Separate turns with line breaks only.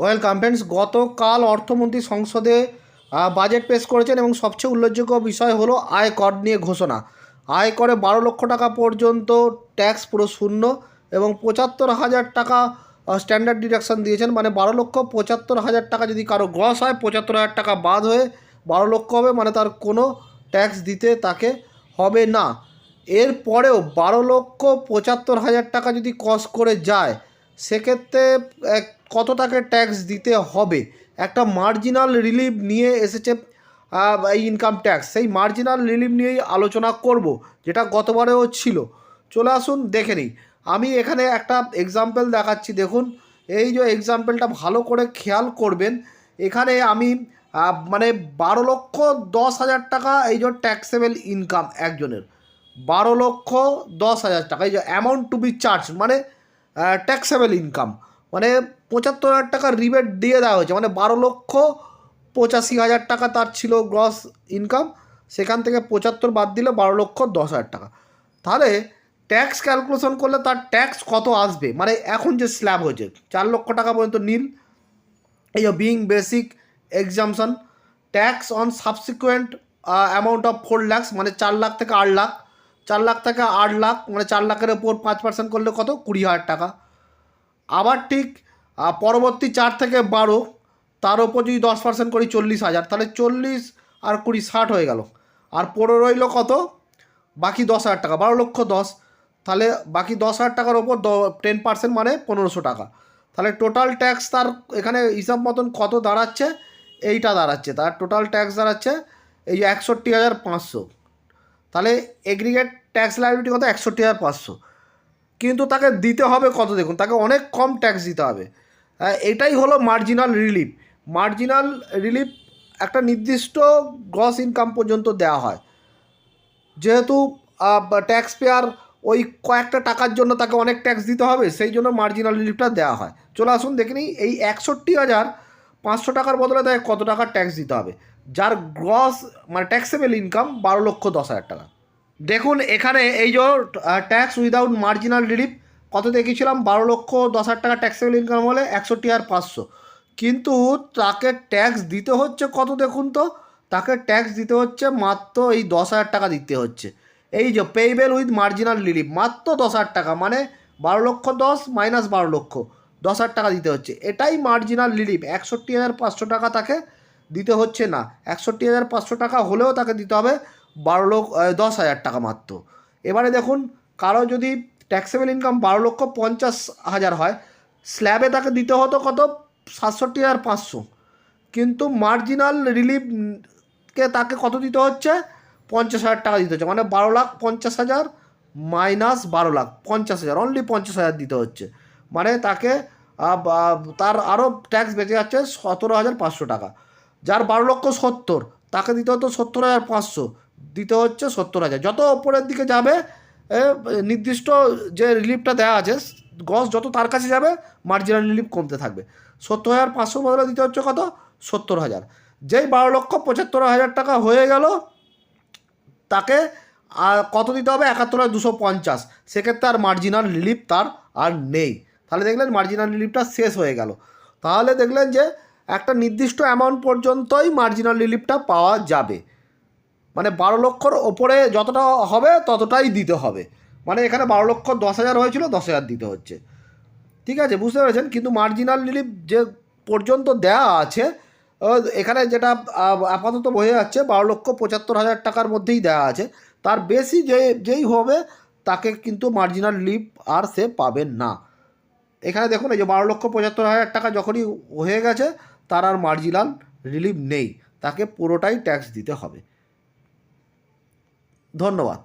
Welcome friends গতকাল অর্থমন্ত্রী সংসদে বাজেট পেশ করেছেন এবং সবচেয়ে উল্লেখযোগ্য বিষয় হলো আয়কর নিয়ে ঘোষণা। আয়করে বারো লক্ষ টাকা পর্যন্ত ট্যাক্স পুরো শূন্য এবং পঁচাত্তর হাজার টাকা স্ট্যান্ডার্ড ডিডাকশন দিয়েছেন। মানে বারো লক্ষ পঁচাত্তর হাজার টাকা যদি কারও গ্রস হয়, পঁচাত্তর হাজার টাকা বাদ হয়ে বারো লক্ষ হবে মানে তার কোনো ট্যাক্স দিতে তাকে হবে না। এরপরেও বারো লক্ষ পঁচাত্তর হাজার টাকা যদি কস করে যায় সেক্ষেত্রে কত টাকা ট্যাক্স দিতে হবে? একটা মার্জিনাল রিলিফ নিয়ে এসেছে এই ইনকাম ট্যাক্স সেই মার্জিনাল রিলিফ নিয়েই আলোচনা করব, যেটা গতবারেও ছিল। চলে আসুন, দেখে নিই। আমি এখানে একটা এক্সাম্পল দেখাচ্ছি, দেখুন। এই যে এক্সাম্পলটা ভালো করে খেয়াল করবেন। এখানে আমি মানে বারো লক্ষ দশ হাজার টাকা এই যে ট্যাক্সেবল ইনকাম একজনের। বারো লক্ষ দশ হাজার টাকা, এই যে অ্যামাউন্ট টু বি চার্জ মানে ট্যাক্সেবল ইনকাম মানে পঁচাত্তর হাজার টাকা রিবেট দিয়ে দেওয়া হয়েছে মানে বারো লক্ষ পঁচাশি হাজার টাকা তার ছিল গ্রস ইনকাম সেখান থেকে পঁচাত্তর বাদ দিলে বারো লক্ষ দশ হাজার টাকা। তাহলে ট্যাক্স ক্যালকুলেশন করলে তার ট্যাক্স কত আসবে? মানে এখন যে স্ল্যাব হয়েছে, চার লক্ষ টাকা পর্যন্ত নীল, এই being basic exemption tax on subsequent amount of four lakhs মানে চার লাখ থেকে আট লাখ চার লাখ থেকে আট লাখ মানে চার লাখের ওপর পাঁচ পার্সেন্ট করলে কত? কুড়ি হাজার টাকা। আবার ঠিক পরবর্তী চার থেকে বারো, তার ওপর যদি দশ পার্সেন্ট করি চল্লিশ হাজার, তাহলে চল্লিশ আর কুড়ি ষাট হয়ে গেল। আর পড়ে রইল কত? বাকি দশ হাজার টাকা, বারো লক্ষ দশ। তাহলে বাকি দশ হাজার টাকার ওপর দ টেন পার্সেন্ট মানে পনেরোশো টাকা। তাহলে টোটাল ট্যাক্স তার এখানে হিসাব মতন কত দাঁড়াচ্ছে? এইটা দাঁড়াচ্ছে। তার টোটাল ট্যাক্স দাঁড়াচ্ছে এই একষট্টি হাজার পাঁচশো। তাহলে এগ্রিগেট ট্যাক্স লাইবিলিটি কত? একষট্টি হাজার পাঁচশো। কিন্তু তাকে দিতে হবে কত দেখুন তাকে অনেক কম ট্যাক্স দিতে হবে। হ্যাঁ, এটাই হলো মার্জিনাল রিলিফ মার্জিনাল রিলিফ একটা নির্দিষ্ট গ্রস ইনকাম পর্যন্ত দেওয়া হয়। যেহেতু ট্যাক্স পেয়ার ওই কয়েকটা টাকার জন্য তাকে অনেক ট্যাক্স দিতে হবে সেই জন্য মার্জিনাল রিলিফটা দেওয়া হয়। চলে আসুন দেখে নিই এই একষট্টি হাজার পাঁচশো টাকার বদলে তাকে কত টাকার ট্যাক্স দিতে হবে? যার গ্রস মানে ট্যাক্সেবল ইনকাম বারো লক্ষ দশ হাজার টাকা। দেখুন, এখানে এই যে ট্যাক্স উইদাউট মার্জিনাল রিলিফ কত দেখিয়েছিলাম বারো লক্ষ দশ হাজার টাকা ট্যাক্সেবল ইনকাম হলে একষট্টি হাজার পাঁচশো। কিন্তু তাকে ট্যাক্স দিতে হচ্ছে কত দেখুন তো? তাকে ট্যাক্স দিতে হচ্ছে মাত্র এই দশ হাজার টাকা দিতে হচ্ছে। এই যে পেইবেল উইথ মার্জিনাল রিলিফ মাত্র দশ হাজার টাকা মানে বারো লক্ষ দশ মাইনাস বারো লক্ষ, দশ হাজার টাকা দিতে হচ্ছে। এটাই মার্জিনাল রিলিফ একষট্টি হাজার পাঁচশো টাকা তাকে দিতে হচ্ছে না। একষট্টি হাজার পাঁচশো টাকা হলেও তাকে দিতে হবে বারো লক্ষ দশ হাজার টাকা মাত্র। এবারে দেখুন, কারও যদি ট্যাক্সেবল ইনকাম বারো লক্ষ পঞ্চাশ হাজার হয় স্ল্যাবে তাকে দিতে হতো কত? সাতষট্টি হাজার পাঁচশো। কিন্তু মার্জিনাল রিলিফকে তাকে কত দিতে হচ্ছে? পঞ্চাশ হাজার টাকা দিতে হচ্ছে। মানে বারো লাখ পঞ্চাশ হাজার মাইনাস বারো লাখ পঞ্চাশ হাজার অনলি পঞ্চাশ হাজার দিতে হচ্ছে। মানে তাকে তার আরও ট্যাক্স বেঁচে যাচ্ছে সতেরো হাজার পাঁচশো টাকা। যার বারো লক্ষ সত্তর, তাকে দিতে হতো সত্তর হাজার পাঁচশো, দিতে হচ্ছে সত্তর হাজার। যত ওপরের দিকে যাবে নির্দিষ্ট যে রিলিফটা দেওয়া আছে গস যত তার কাছে যাবে মার্জিনাল রিলিফ কমতে থাকবে। সত্তর হাজার পাঁচশো বদলে দিতে হচ্ছে কত? সত্তর হাজার। যেই বারো লক্ষ পঁচাত্তর হাজার টাকা হয়ে গেল, তাকে আর কত দিতে হবে? একাত্তর হাজার দুশো পঞ্চাশ। সেক্ষেত্রে আর মার্জিনাল রিলিফ তার আর নেই। তাহলে দেখলেন মার্জিনাল রিলিফটা শেষ হয়ে গেল। তাহলে দেখলেন যে একটা নির্দিষ্ট অ্যামাউন্ট পর্যন্তই মার্জিনাল রিলিফটা পাওয়া যাবে। মানে বারো লক্ষর ওপরে যতটা হবে, ততটাই দিতে হবে। মানে এখানে বারো লক্ষ দশ হাজার হয়েছিল, দশ হাজার দিতে হচ্ছে। ঠিক আছে, বুঝতে পেরেছেন? কিন্তু মার্জিনাল রিলিফ যে পর্যন্ত দেয়া আছে এখানে যেটা আপাতত বোঝা যাচ্ছে, বারো লক্ষ পঁচাত্তর হাজার টাকার মধ্যেই দেওয়া আছে। তার বেশি যে, যেই হবে, তাকে কিন্তু মার্জিনাল রিলিফ আর সে পাবেন না। এখানে দেখুন, এই যে বারো লক্ষ পঁচাত্তর হাজার টাকা যখনই হয়ে গেছে তার আর মার্জিনাল রিলিফ নেই তাকে পুরোটাই ট্যাক্স দিতে হবে। ধন্যবাদ।